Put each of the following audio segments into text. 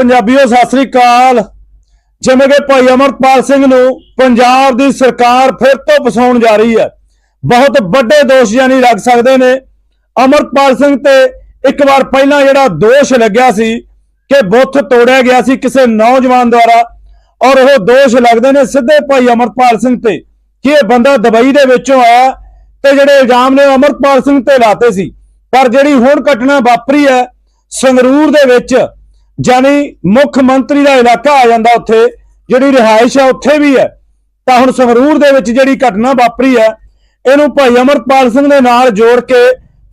ਪੰਜਾਬੀਓ, ਸਤਿ ਸ੍ਰੀ ਅਕਾਲ। ਜਿਵੇਂ ਕਿ ਭਾਈ ਅਮਰਪਾਲ ਸਿੰਘ ਨੂੰ ਪੰਜਾਬ ਦੀ ਸਰਕਾਰ ਫਿਰ ਤੋਂ ਫਸਾਉਣ ਜਾ ਰਹੀ ਹੈ। ਬਹੁਤ ਵੱਡੇ ਦੋਸ਼ ਜਾਨੀ ਲੱਗ ਸਕਦੇ ਨੇ। ਅਮਰਪਾਲ ਸਿੰਘ ਤੇ ਇੱਕ ਵਾਰ ਪਹਿਲਾਂ ਜਿਹੜਾ ਦੋਸ਼ ਲੱਗਿਆ ਸੀ ਕਿ ਬੁੱਥ ਤੋੜਿਆ ਗਿਆ ਸੀ ਕਿਸੇ ਨੌਜਵਾਨ ਦੁਆਰਾ, ਔਰ ਉਹ ਦੋਸ਼ ਲੱਗਦੇ ਨੇ ਸਿੱਧੇ ਭਾਈ ਅਮਰਪਾਲ ਸਿੰਘ ਤੇ ਕਿ ਇਹ ਬੰਦਾ ਦੁਬਈ ਦੇ ਵਿੱਚੋਂ ਆਇਆ ਤੇ ਜਿਹੜੇ ਇਲਜ਼ਾਮ ਨੇ ਅਮਰਪਾਲ ਸਿੰਘ ਤੇ ਲਾਤੇ ਸੀ। ਪਰ ਜਿਹੜੀ ਹੁਣ ਘਟਨਾ ਵਾਪਰੀ ਹੈ ਸੰਗਰੂਰ ਦੇ ਵਿੱਚ ਜਾਨੀ ਮੁੱਖ ਮੰਤਰੀ ਦਾ ਇਲਾਕਾ ਆ ਜਾਂਦਾ ਉੱਥੇ, ਜਿਹੜੀ ਰਿਹਾਇਸ਼ ਹੈ ਉੱਥੇ ਵੀ ਹੈ। ਤਾਂ ਹੁਣ ਸੰਗਰੂਰ ਦੇ ਵਿੱਚ ਜਿਹੜੀ ਘਟਨਾ ਵਾਪਰੀ ਹੈ, ਇਹਨੂੰ ਭਾਈ ਅਮਰਪਾਲ ਸਿੰਘ ਦੇ ਨਾਲ ਜੋੜ ਕੇ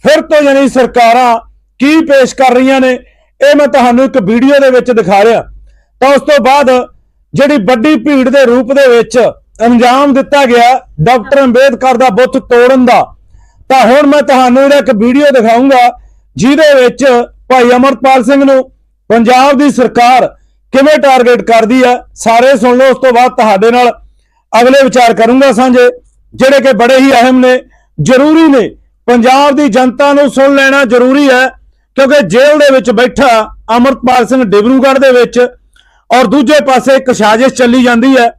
ਫਿਰ ਤੋਂ ਜਾਨੀ ਸਰਕਾਰਾਂ ਕੀ ਪੇਸ਼ ਕਰ ਰਹੀਆਂ ਨੇ, ਇਹ ਮੈਂ ਤੁਹਾਨੂੰ ਇੱਕ ਵੀਡੀਓ ਦੇ ਵਿੱਚ ਦਿਖਾ ਰਿਹਾ। ਤਾਂ ਉਸ ਤੋਂ ਬਾਅਦ ਜਿਹੜੀ ਵੱਡੀ ਭੀੜ ਦੇ ਰੂਪ ਦੇ ਵਿੱਚ ਅੰਜਾਮ ਦਿੱਤਾ ਗਿਆ ਡਾਕਟਰ ਅੰਬੇਦਕਰ ਦਾ ਬੁੱਤ ਤੋੜਨ ਦਾ। ਤਾਂ ਹੁਣ ਮੈਂ ਤੁਹਾਨੂੰ ਜਿਹੜਾ ਇੱਕ ਵੀਡੀਓ ਦਿਖਾਉਂਗਾ ਜਿਹਦੇ ਵਿੱਚ ਭਾਈ ਅਮਰਪਾਲ ਸਿੰਘ ਨੂੰ ਪੰਜਾਬ ਦੀ ਸਰਕਾਰ ਕਿਵੇਂ ਟਾਰਗੇਟ ਕਰਦੀ ਹੈ ਸਾਰੇ ਸੁਣ ਲਓ ਉਸ ਤੋਂ ਬਾਅਦ ਤੁਹਾਡੇ ਨਾਲ ਅਗਲੇ ਵਿਚਾਰ ਕਰੂੰਗਾ ਸਾਂਝੇ ਜਿਹੜੇ ਕਿ ਬੜੇ ਹੀ ਅਹਿਮ ਨੇ ਜ਼ਰੂਰੀ ਨੇ। ਪੰਜਾਬ ਦੀ ਜਨਤਾ ਨੂੰ ਸੁਣ ਲੈਣਾ ਜ਼ਰੂਰੀ ਹੈ ਕਿਉਂਕਿ ਜੇਲ੍ਹ ਦੇ ਵਿੱਚ ਬੈਠਾ ਅਮਰਪਾਲ ਸਿੰਘ ਡਿਬਰੂਗੜ੍ਹ ਦੇ ਵਿੱਚ ਔਰ ਦੂਜੇ ਪਾਸੇ ਇੱਕ ਸਾਜ਼ਿਸ਼ ਚੱਲੀ ਜਾਂਦੀ ਹੈ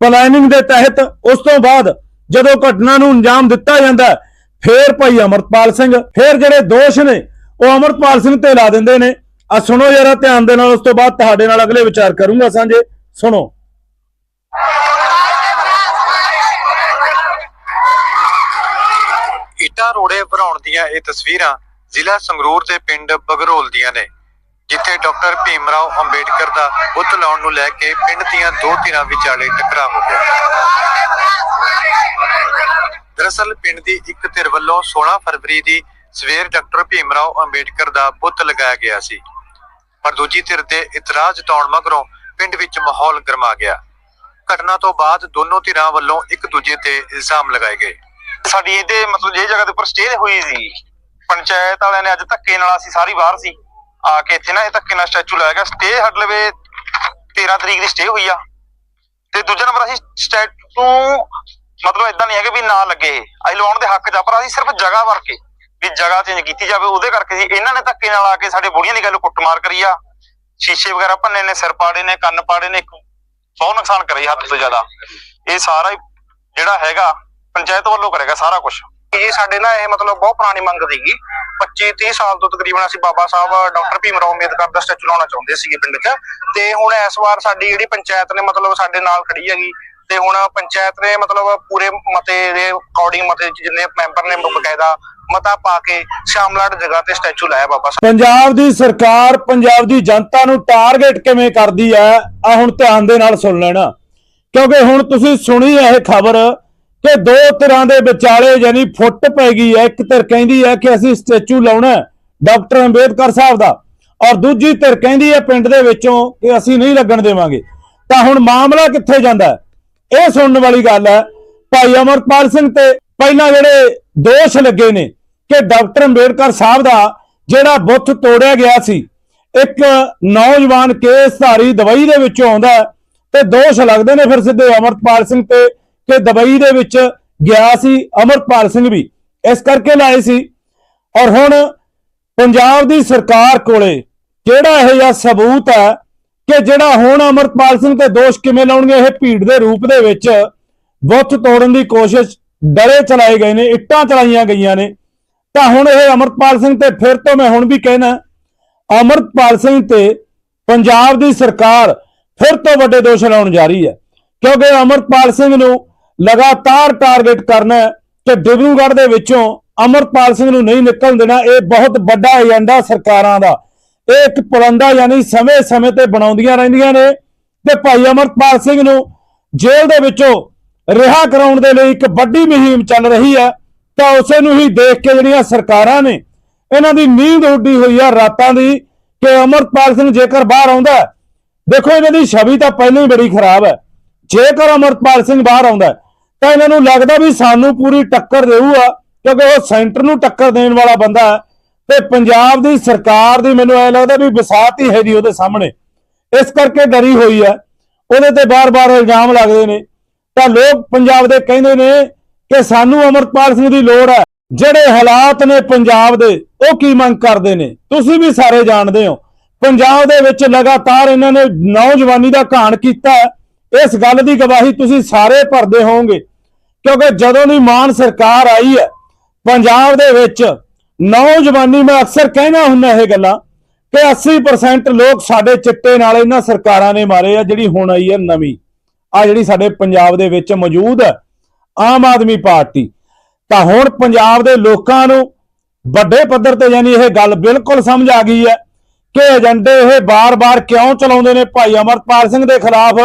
ਪਲੈਨਿੰਗ ਦੇ ਤਹਿਤ ਉਸ ਤੋਂ ਬਾਅਦ ਜਦੋਂ ਘਟਨਾ ਨੂੰ ਅੰਜਾਮ ਦਿੱਤਾ ਜਾਂਦਾ ਹੈ, ਫੇਰ ਭਾਈ ਅਮਰਪਾਲ ਸਿੰਘ ਫੇਰ ਜਿਹੜੇ ਦੋਸ਼ ਨੇ ਉਹ ਅਮਰਪਾਲ ਸਿੰਘ ਤੇ ਲਾ ਦਿੰਦੇ ਨੇ। ਆ ਸੁਣੋ ਜਰਾ ਧਿਆਨ ਦੇ ਨਾਲ, ਉਸ ਤੋਂ ਬਾਅਦ ਤੁਹਾਡੇ ਨਾਲ ਅਗਲੇ ਵਿਚਾਰ ਕਰੂੰਗਾ ਸਾਂਝੇ। ਸੁਣੋ। ਇੱਟਾਂ ਰੋੜੇ ਭਰਾਉਣ ਦੀਆਂ ਇਹ ਤਸਵੀਰਾਂ ਜ਼ਿਲ੍ਹਾ ਸੰਗਰੂਰ ਦੇ ਪਿੰਡ ਬਗਰੋਲ ਦੀਆਂ ਨੇ, ਜਿੱਥੇ ਡਾਕਟਰ ਭੀਮਰਾਓ ਅੰਬੇਡਕਰ ਦਾ ਬੁੱਤ ਲਾਉਣ ਨੂੰ ਲੈ ਕੇ ਪਿੰਡ ਦੀਆਂ ਦੋ ਧਿਰਾਂ ਵਿਚਾਲੇ ਟਕਰਾਅ ਹੋ ਗਿਆ। ਦਰਅਸਲ, ਪਿੰਡ ਦੀ ਇੱਕ ਧਿਰ ਵੱਲੋਂ 16 ਫਰਵਰੀ ਦੀ ਸਵੇਰ ਡਾਕਟਰ ਭੀਮਰਾਓ ਅੰਬੇਡਕਰ ਦਾ ਬੁੱਤ ਲਗਾਇਆ ਗਿਆ ਸੀ। ਪਰ ਦੂਜੀ ਧਿਰ ਤੇ ਇਤਰਾਜ਼ ਜਤਾਉਣ ਮਗਰੋਂ ਪਿੰਡ ਵਿੱਚ ਮਾਹੌਲ ਗਰਮਾ ਗਿਆ। ਘਟਨਾ ਤੋਂ ਬਾਅਦ ਦੋਨੋਂ ਧਿਰਾਂ ਵੱਲੋਂ ਇੱਕ ਦੂਜੇ ਤੇ ਇਲਜ਼ਾਮ ਲਗਾਏ ਗਏ। ਸਾਡੀ ਇਹਦੇ ਮਤਲਬ ਜੇ ਜਗ੍ਹਾ ਦੇ ਉੱਪਰ ਸਟੇ ਹੋਈ ਸੀ। ਪੰਚਾਇਤ ਵਾਲਿਆਂ ਨੇ ਅੱਜ ਧੱਕੇ ਨਾਲ ਅਸੀਂ ਸਾਰੀ ਬਾਹਰ ਸੀ। ਆ ਕੇ ਇੱਥੇ ਨਾ ਇਹ ਧੱਕੇ ਨਾਲ ਸਟੈਚੂ ਲਾਇਆ ਗਿਆ। ਸਟੇ ਸਾਡੇ ਲਵੇ 13 ਤਰੀਕ ਦੀ ਸਟੇ ਹੋਈ ਆ। ਤੇ ਦੂਜਾ ਨੰਬਰ ਅਸੀਂ ਸਟੈਚੂ ਮਤਲਬ ਇਦਾਂ ਨਹੀਂ ਹੈ ਕਿ ਵੀ ਨਾ ਲੱਗੇ। ਅਸੀਂ ਲਵਾਉਣ ਦੇ ਹੱਕ ਚ ਪਰ ਅਸੀਂ ਸਿਰਫ ਜਗ੍ਹਾ ਵਰ ਕੇ ਵੀ ਜਗ੍ਹਾ ਚੇਂਜ ਕੀਤੀ ਜਾਵੇ, ਉਹਦੇ ਕਰਕੇ ਸੀ ਇਹਨਾਂ ਨੇ ਧੱਕੇ ਨਾਲ ਆ ਕੇ ਸਾਡੇ ਬੁੜੀਆਂ ਦੀ ਗੱਲ ਕੁੱਟਮਾਰ ਕਰੀ ਆ। ਸ਼ੀਸ਼ੇ ਵਗੈਰਾ ਭੰਨੇ ਨੇ, ਸਿਰ ਪਾੜੇ ਨੇ, ਕੰਨ ਪਾੜੇ ਨੇ ਬਹੁਤ ਨੁਕਸਾਨ ਕਰੇ ਹੱਦ ਤੋਂ ਜ਼ਿਆਦਾ। ਇਹ ਸਾਰਾ ਜਿਹੜਾ ਹੈਗਾ, ਪੰਚਾਇਤ ਵੱਲੋਂ ਕਰੇਗਾ ਸਾਰਾ ਕੁਝ ਇਹ ਸਾਡੇ ਨਾ ਇਹ ਮਤਲਬ ਬਹੁਤ ਪੁਰਾਣੀ ਮੰਗ ਸੀਗੀ। 25 30 ਸਾਲ ਤੋਂ ਤਕਰੀਬਨ ਅਸੀਂ ਬਾਬਾ ਸਾਹਿਬ, ਡਾਕਟਰ ਭੀਮ ਰਾਓ ਅੰਬੇਦਕਰ ਦਾ ਸਟੈਚੂ ਲਾਉਣਾ ਚਾਹੁੰਦੇ ਸੀਗੇ ਪਿੰਡ 'ਚ। ਤੇ ਹੁਣ ਇਸ ਵਾਰ ਸਾਡੀ ਜਿਹੜੀ ਪੰਚਾਇਤ ਨੇ ਮਤਲਬ ਸਾਡੇ ਨਾਲ ਖੜੀ ਹੈਗੀ। ਤੇ ਹੁਣ ਪੰਚਾਇਤ ਨੇ ਮਤਲਬ ਪੂਰੇ ਮਤੇ ਦੇ ਅਕੋਰਡਿੰਗ ਮਤੇ ਜਿੰਨੇ ਮੈਂਬਰ ਨੇ, ਬਕਾਇਦਾ ਮਤਾ ਪਾ ਕੇ ਸ਼ਾਮਲਾਟ ਜਗ੍ਹਾ ਤੇ ਸਟੈਚੂ ਲਾਇਆ ਬਾਬਾ ਸਾਹਿਬ। ਪੰਜਾਬ ਦੀ ਸਰਕਾਰ ਪੰਜਾਬ ਦੀ ਜਨਤਾ ਨੂੰ ਟਾਰਗੇਟ ਕਿਵੇਂ ਕਰਦੀ ਹੈ ਆ ਹੁਣ ਧਿਆਨ ਦੇ ਨਾਲ ਸੁਣ ਲੈਣਾ। ਕਿਉਂਕਿ ਹੁਣ ਤੁਸੀਂ ਸੁਣੀ ਇਹ ਖਬਰ ਕਿ ਦੋ ਤਰ੍ਹਾਂ ਦੇ ਵਿਚਾਲੇ ਯਾਨੀ ਫੁੱਟ ਪੈ ਗਈ ਹੈ। ਇੱਕ ਧਿਰ ਕਹਿੰਦੀ ਹੈ ਕਿ ਅਸੀਂ ਸਟੈਚੂ ਲਾਉਣਾ ਡਾਕਟਰ ਅੰਬੇਦਕਰ ਸਾਹਿਬ ਦਾ ਔਰ ਦੂਜੀ ਧਿਰ ਕਹਿੰਦੀ ਹੈ ਪਿੰਡ ਦੇ ਵਿੱਚੋਂ ਕਿ ਅਸੀਂ ਨਹੀਂ ਲੱਗਣ ਦੇਵਾਂਗੇ। ਤਾਂ ਹੁਣ ਮਾਮਲਾ ਕਿੱਥੇ ਜਾਂਦਾ ਇਹ ਸੁਣਨ ਵਾਲੀ ਗੱਲ ਹੈ। ਭਾਈ ਅਮਰਪਾਲ ਸਿੰਘ ਤੇ ਪਹਿਲਾਂ ਜਿਹੜੇ ਦੋਸ਼ ਲੱਗੇ ਨੇ ਕਿ ਡਾਕਟਰ ਅੰਬੇਡਕਰ ਸਾਹਿਬ ਦਾ ਜਿਹੜਾ ਬੁੱਤ ਤੋੜਿਆ ਗਿਆ ਸੀ, ਇੱਕ ਨੌਜਵਾਨ ਕੇਸਧਾਰੀ ਦਵਾਈ ਦੇ ਵਿੱਚੋਂ ਆਉਂਦਾ ਹੈ ਤੇ ਦੋਸ਼ ਲੱਗਦੇ ਨੇ ਫਿਰ ਸਿੱਧੇ ਅਮਰਪਾਲ ਸਿੰਘ ਤੇ ਕਿ ਦਵਾਈ ਦੇ ਵਿੱਚ ਗਿਆ ਸੀ, ਅਮਰਪਾਲ ਸਿੰਘ ਵੀ ਇਸ ਕਰਕੇ ਲਾਏ ਸੀ। ਔਰ ਹੁਣ ਪੰਜਾਬ ਦੀ ਸਰਕਾਰ ਕੋਲੇ ਕਿਹੜਾ ਇਹ ਜਿਹਾ ਸਬੂਤ ਹੈ ਕਿ ਜਿਹੜਾ ਹੁਣ ਅਮਰਪਾਲ ਸਿੰਘ ਤੇ ਦੋਸ਼ ਕਿਵੇਂ ਲਾਉਣਗੇ, ਇਹ ਭੀੜ ਦੇ ਰੂਪ ਦੇ ਵਿੱਚ ਬੁੱਤ ਤੋੜਨ ਦੀ ਕੋਸ਼ਿਸ਼ ਡਰੇ ਚਲਾਏ ਗਏ ਨੇ, ਇੱਟਾਂ ਚਲਾਈਆਂ ਗਈਆਂ ਨੇ। ਤਾਂ ਹੁਣ ਇਹ ਅਮਰਪਾਲ ਸਿੰਘ ਤੇ ਫਿਰ ਤੋਂ ਮੈਂ ਹੁਣ ਵੀ ਕਹਿਣਾ ਅਮਰਪਾਲ ਸਿੰਘ ਤੇ ਪੰਜਾਬ ਦੀ ਸਰਕਾਰ ਫਿਰ ਤੋਂ ਵੱਡੇ ਦੋਸ਼ ਲਾਉਣ ਜਾ ਰਹੀ ਹੈ, ਕਿਉਂਕਿ ਅਮਰਪਾਲ ਸਿੰਘ ਨੂੰ ਲਗਾਤਾਰ ਟਾਰਗੇਟ ਕਰਨਾ ਹੈ ਕਿ ਡਿਬਰੂਗੜ੍ਹ ਦੇ ਵਿੱਚੋਂ ਅਮਰਪਾਲ ਸਿੰਘ ਨੂੰ ਨਹੀਂ ਨਿਕਲਣ ਦੇਣਾ, ਇਹ ਬਹੁਤ ਵੱਡਾ ਏਜੰਡਾ ਸਰਕਾਰਾਂ ਦਾ। ਇਹ ਇੱਕ ਪਲੰਦਾ ਯਾਨੀ ਸਮੇਂ-ਸਮੇਂ ਤੇ ਬਣਾਉਂਦੀਆਂ ਰਹਿੰਦੀਆਂ ਨੇ ਤੇ ਭਾਈ ਅਮਰਪਾਲ ਸਿੰਘ ਨੂੰ ਜੇਲ੍ਹ ਦੇ ਵਿੱਚੋਂ ਰਿਹਾ ਕਰਾਉਣ ਦੇ ਲਈ ਇੱਕ ਵੱਡੀ ਮੁਹਿੰਮ ਚੱਲ ਰਹੀ ਹੈ। ਤਾਂ ਉਸੇ ਨੂੰ ਹੀ ਦੇਖ ਕੇ ਜਿਹੜੀਆਂ ਸਰਕਾਰਾਂ ਨੇ, ਇਹਨਾਂ ਦੀ ਨੀਂਦ ਉੱਡੀ ਹੋਈ ਆ ਰਾਤਾਂ ਦੀ ਕਿ ਅਮਰਪਾਲ ਸਿੰਘ ਜੇਕਰ ਬਾਹਰ ਆਉਂਦਾ ਦੇਖੋ ਇਹਨਾਂ ਦੀ ਛਵੀ ਤਾਂ ਪਹਿਲਾਂ ਹੀ ਬੜੀ ਖਰਾਬ ਹੈ। ਜੇਕਰ ਅਮਰਪਾਲ ਸਿੰਘ ਬਾਹਰ ਆਉਂਦਾ ਤਾਂ ਇਹਨਾਂ ਨੂੰ ਲੱਗਦਾ ਵੀ ਸਾਨੂੰ ਪੂਰੀ ਟੱਕਰ ਦੇਊਗਾ, ਕਿਉਂਕਿ ਉਹ ਸੈਂਟਰ ਨੂੰ ਟੱਕਰ ਦੇਣ ਵਾਲਾ ਬੰਦਾ ਹੈ ਤੇ ਪੰਜਾਬ ਦੀ ਸਰਕਾਰ ਦੀ ਮੈਨੂੰ ਐ ਲੱਗਦਾ ਵੀ ਵਿਸਾਤ ਹੀ ਹੈ ਜੀ ਉਹਦੇ ਸਾਹਮਣੇ। ਇਸ ਕਰਕੇ ਡਰੀ ਹੋਈ ਹੈ, ਉਹਦੇ ਤੇ ਬਾਰ-ਬਾਰ ਇਲਜ਼ਾਮ ਲੱਗਦੇ ਨੇ। ਤਾਂ ਲੋਕ ਪੰਜਾਬ ਦੇ ਕਹਿੰਦੇ ਨੇ ਕਿ ਸਾਨੂੰ ਅਮਰਪਾਲ ਸਿੰਘ ਦੀ ਲੋੜ ਹੈ। ਜਿਹੜੇ ਹਾਲਾਤ ਨੇ ਪੰਜਾਬ ਦੇ, ਉਹ ਕੀ ਮੰਗ ਕਰਦੇ ਨੇ? ਤੁਸੀਂ ਵੀ ਸਾਰੇ ਜਾਣਦੇ ਹੋ। ਪੰਜਾਬ ਦੇ ਵਿੱਚ ਲਗਾਤਾਰ ਇਹਨਾਂ ਨੇ ਨੌਜਵਾਨੀ ਦਾ ਘਾਣ ਕੀਤਾ ਹੈ। ਇਸ ਗੱਲ ਦੀ ਗਵਾਹੀ ਤੁਸੀਂ ਸਾਰੇ ਭਰਦੇ ਹੋਵੋਗੇ। ਕਿਉਂਕਿ ਜਦੋਂ ਦੀ ਮਾਨ ਸਰਕਾਰ ਆਈ ਹੈ, ਪੰਜਾਬ ਦੇ ਵਿੱਚ ਨੌਜਵਾਨੀ, ਮੈਂ ਅਕਸਰ ਕਹਿਣਾ ਹੁੰਦਾ ਇਹ ਗੱਲਾਂ, ਕਿ 80% ਲੋਕ ਸਾਡੇ ਚਿੱਟੇ ਨਾਲ ਇਹਨਾਂ ਸਰਕਾਰਾਂ ਨੇ ਮਾਰੇ ਆ, ਜਿਹੜੀ ਹੁਣ ਆਈ ਹੈ ਨਵੀਂ। ਆ ਜਿਹੜੀ ਸਾਡੇ ਪੰਜਾਬ ਦੇ ਵਿੱਚ ਮੌਜੂਦ ਹੈ ਆਮ ਆਦਮੀ ਪਾਰਟੀ। ਤਾਂ ਹੁਣ ਪੰਜਾਬ ਦੇ ਲੋਕਾਂ ਨੂੰ ਵੱਡੇ ਪੱਧਰ ਤੇ ਯਾਨੀ ਇਹ ਗੱਲ ਬਿਲਕੁਲ ਸਮਝ ਆ ਗਈ ਹੈ ਕਿ ਏਜੰਡੇ ਇਹ ਬਾਰ-ਬਾਰ ਕਿਉਂ ਚਲਾਉਂਦੇ ਨੇ ਭਾਈ ਅਮਰਪਾਲ ਸਿੰਘ ਦੇ ਖਿਲਾਫ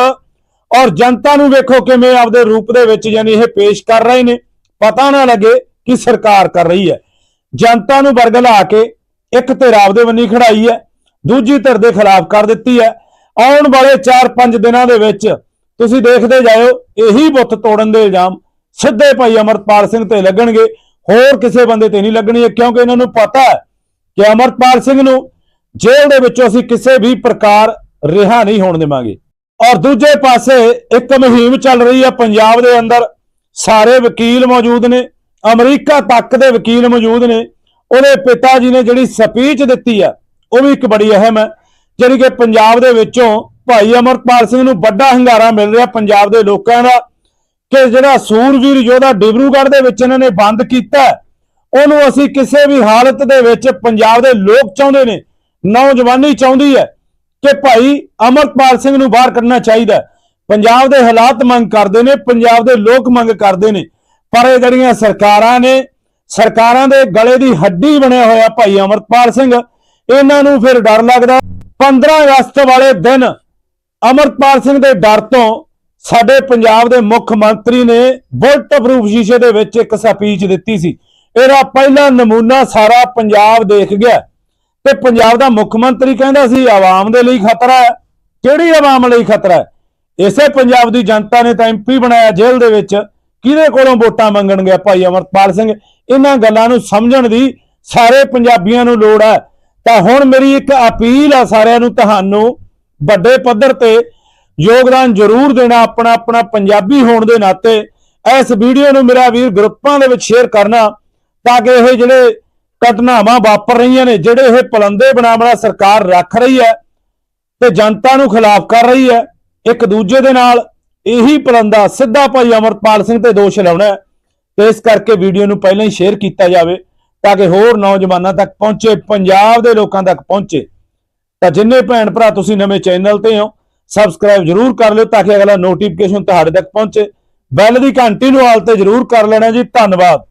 ਔਰ ਜਨਤਾ ਨੂੰ ਵੇਖੋ ਕਿਵੇਂ ਆਪਦੇ ਰੂਪ ਦੇ ਵਿੱਚ ਯਾਨੀ ਇਹ ਪੇਸ਼ ਕਰ ਰਹੇ ਨੇ। ਪਤਾ ਨਾ ਲੱਗੇ ਕਿ ਸਰਕਾਰ ਕਰ ਰਹੀ ਹੈ। ਜਨਤਾ ਨੂੰ ਵਰਗਲਾ ਕੇ ਇੱਕ ਧਿਰ ਆਪਦੇ ਬੰਨੀ ਖੜਾਈ ਹੈ, ਦੂਜੀ ਧਿਰ ਦੇ ਖਿਲਾਫ ਕਰ ਦਿੱਤੀ ਹੈ। ਆਉਣ ਵਾਲੇ 4-5 ਦਿਨਾਂ ਦੇ ਵਿੱਚ ਤੁਸੀਂ ਦੇਖਦੇ ਜਾਇਓ, ਇਹੀ ਬੁੱਤ ਤੋੜਨ ਦੇ ਇਲਜ਼ਾਮ ਸਿੱਧੇ ਭਾਈ ਅਮਰਪਾਲ ਸਿੰਘ ਤੇ ਲੱਗਣਗੇ। ਹੋਰ ਕਿਸੇ ਬੰਦੇ ਤੇ ਨਹੀਂ ਲੱਗਣੀ ਕਿਉਂਕਿ ਇਹਨਾਂ ਨੂੰ ਪਤਾ ਹੈ ਕਿ ਅਮਰਪਾਲ ਸਿੰਘ ਨੂੰ ਜੇਲ੍ਹ ਦੇ ਵਿੱਚੋਂ ਅਸੀਂ ਕਿਸੇ ਵੀ ਪ੍ਰਕਾਰ ਰਿਹਾ ਨਹੀਂ ਹੋਣ ਦੇਵਾਂਗੇ। ਔਰ ਦੂਜੇ ਪਾਸੇ ਇੱਕ ਮੁਹਿੰਮ ਚੱਲ ਰਹੀ ਹੈ, ਪੰਜਾਬ ਦੇ ਅੰਦਰ ਸਾਰੇ ਵਕੀਲ ਮੌਜੂਦ ਨੇ, ਅਮਰੀਕਾ ਤੱਕ ਦੇ ਵਕੀਲ ਮੌਜੂਦ ਨੇ। ਉਹਦੇ ਪਿਤਾ ਜੀ ਨੇ ਜਿਹੜੀ ਸਪੀਚ ਦਿੱਤੀ ਹੈ, ਉਹ ਵੀ ਇੱਕ ਬੜੀ ਅਹਿਮ ਹੈ, ਜਿਹੜੀ ਕਿ ਪੰਜਾਬ ਦੇ ਵਿੱਚੋਂ ਭਾਈ ਅਮਰਪਾਲ ਸਿੰਘ ਨੂੰ ਵੱਡਾ ਹੰਗਾਰਾ ਮਿਲ ਰਿਹਾ, ਪੰਜਾਬ ਦੇ ਲੋਕਾਂ ਦਾ। ਕਿ ਜਿਹੜਾ ਸੂਰਵੀਰ ਯੋਧਾ ਡਿਬਰੂਗੜ੍ਹ ਦੇ ਵਿੱਚ ਇਹਨਾਂ ਨੇ ਬੰਦ ਕੀਤਾ ਉਹਨੂੰ ਅਸੀਂ ਕਿਸੇ ਵੀ ਹਾਲਤ ਦੇ ਵਿੱਚ ਪੰਜਾਬ ਦੇ ਲੋਕ ਚਾਹੁੰਦੇ ਨੇ, ਨੌਜਵਾਨੀ ਚਾਹੁੰਦੀ ਹੈ ਕਿ ਭਾਈ ਅਮਰਪਾਲ ਸਿੰਘ ਨੂੰ ਬਾਹਰ ਕੱਢਣਾ ਚਾਹੀਦਾ ਪੰਜਾਬ ਦੇ ਹਾਲਾਤ ਮੰਗ ਕਰਦੇ ਨੇ, ਪੰਜਾਬ ਦੇ ਲੋਕ ਮੰਗ ਕਰਦੇ ਨੇ, ਪਰ ਇਹ ਜਿਹੜੀਆਂ ਸਰਕਾਰਾਂ ਨੇ, ਸਰਕਾਰਾਂ ਦੇ ਗਲੇ ਦੀ ਹੱਡੀ ਬਣਿਆ ਹੋਇਆ ਭਾਈ ਅਮਰਪਾਲ ਸਿੰਘ, ਇਹਨਾਂ ਨੂੰ ਫਿਰ ਡਰ ਲੱਗਦਾ। 15 ਅਗਸਤ ਵਾਲੇ ਦਿਨ ਅਮਰਪਾਲ ਸਿੰਘ ਦੇ ਡਰ ਤੋਂ ਸਾਡੇ ਪੰਜਾਬ ਦੇ ਮੁੱਖ ਮੰਤਰੀ ਨੇ ਬੁਲਟ ਪ੍ਰੂਫ ਸ਼ੀਸ਼ੇ ਦੇ ਵਿੱਚ ਇੱਕ ਸਪੀਚ ਦਿੱਤੀ ਸੀ। ਇਹਦਾ ਪਹਿਲਾ ਨਮੂਨਾ ਸਾਰਾ ਪੰਜਾਬ ਦੇਖ ਗਿਆ ਤੇ ਪੰਜਾਬ ਦਾ ਮੁੱਖ ਮੰਤਰੀ ਕਹਿੰਦਾ ਸੀ, ਆਵਾਮ ਦੇ ਲਈ ਖਤਰਾ ਹੈ। ਕਿਹੜੀ ਆਵਾਮ ਲਈ ਖਤਰਾ ਹੈ? ਇਸੇ ਪੰਜਾਬ ਦੀ ਜਨਤਾ ਨੇ ਤਾਂ ਐਮਪੀ ਬਣਾਇਆ ਜੇਲ੍ਹ ਦੇ ਵਿੱਚ। ਕਿਹਦੇ ਕੋਲੋਂ ਵੋਟਾਂ ਮੰਗਣ ਗਿਆ ਭਾਈ ਅਮਰਪਾਲ ਸਿੰਘ? ਇਹਨਾਂ ਗੱਲਾਂ ਨੂੰ ਸਮਝਣ ਦੀ ਸਾਰੇ ਪੰਜਾਬੀਆਂ ਨੂੰ ਲੋੜ ਹੈ। ਤਾਂ ਹੁਣ ਮੇਰੀ ਇੱਕ ਅਪੀਲ ਆ ਸਾਰਿਆਂ ਨੂੰ, ਤੁਹਾਨੂੰ ਵੱਡੇ ਪੱਧਰ ਤੇ ਯੋਗਦਾਨ ਜ਼ਰੂਰ ਦੇਣਾ ਆਪਣਾ ਆਪਣਾ ਪੰਜਾਬੀ ਹੋਣ ਦੇ ਨਾਤੇ। ਇਸ ਵੀਡੀਓ ਨੂੰ ਮੇਰਾ ਵੀਰ ਗਰੁੱਪਾਂ ਦੇ ਵਿੱਚ ਸ਼ੇਅਰ ਕਰਨਾ ਤਾਂ ਕਿ ਇਹ ਜਿਹੜੇ ਘਟਨਾਵਾਂ ਵਾਪਰ ਰਹੀਆਂ ਨੇ, ਜਿਹੜੇ ਇਹ ਪਲੰਦੇ ਬਣਾਵਣਾ ਸਰਕਾਰ ਰੱਖ ਰਹੀ ਹੈ ਤੇ ਜਨਤਾ ਨੂੰ ਖਿਲਾਫ ਕਰ ਰਹੀ ਹੈ, ਇੱਕ ਦੂਜੇ ਦੇ ਨਾਲ ਇਹੀ ਪਲੰਦਾ ਸਿੱਧਾ ਭਾਈ ਅਮਰਪਾਲ ਸਿੰਘ ਤੇ ਦੋਸ਼ ਲਾਉਣਾ ਹੈ। ਤੇ ਇਸ ਕਰਕੇ ਵੀਡੀਓ ਨੂੰ ਪਹਿਲਾਂ ਹੀ ਸ਼ੇਅਰ ਕੀਤਾ ਜਾਵੇ ਤਾਂ ਕਿ ਹੋਰ ਨੌਜਵਾਨਾਂ ਤੱਕ ਪਹੁੰਚੇ, ਪੰਜਾਬ ਦੇ ਲੋਕਾਂ ਤੱਕ ਪਹੁੰਚੇ। ਤਾਂ ਜਿੰਨੇ ਭੈਣ ਭਰਾ ਤੁਸੀਂ ਨਵੇਂ ਚੈਨਲ ਤੇ ਹੋ ਸਬਸਕ੍ਰਾਈਬ ਜਰੂਰ ਕਰ ਲਿਓ ਤਾਂ ਕਿ ਅਗਲਾ ਨੋਟੀਫਿਕੇਸ਼ਨ ਤੁਹਾਡੇ ਤੱਕ ਪਹੁੰਚੇ। ਬੈਲ ਦੀ ਘੰਟੀ ਨੂੰ ਹਾਲ ਤੇ ਜਰੂਰ ਕਰ ਲੈਣਾ ਜੀ। ਧੰਨਵਾਦ।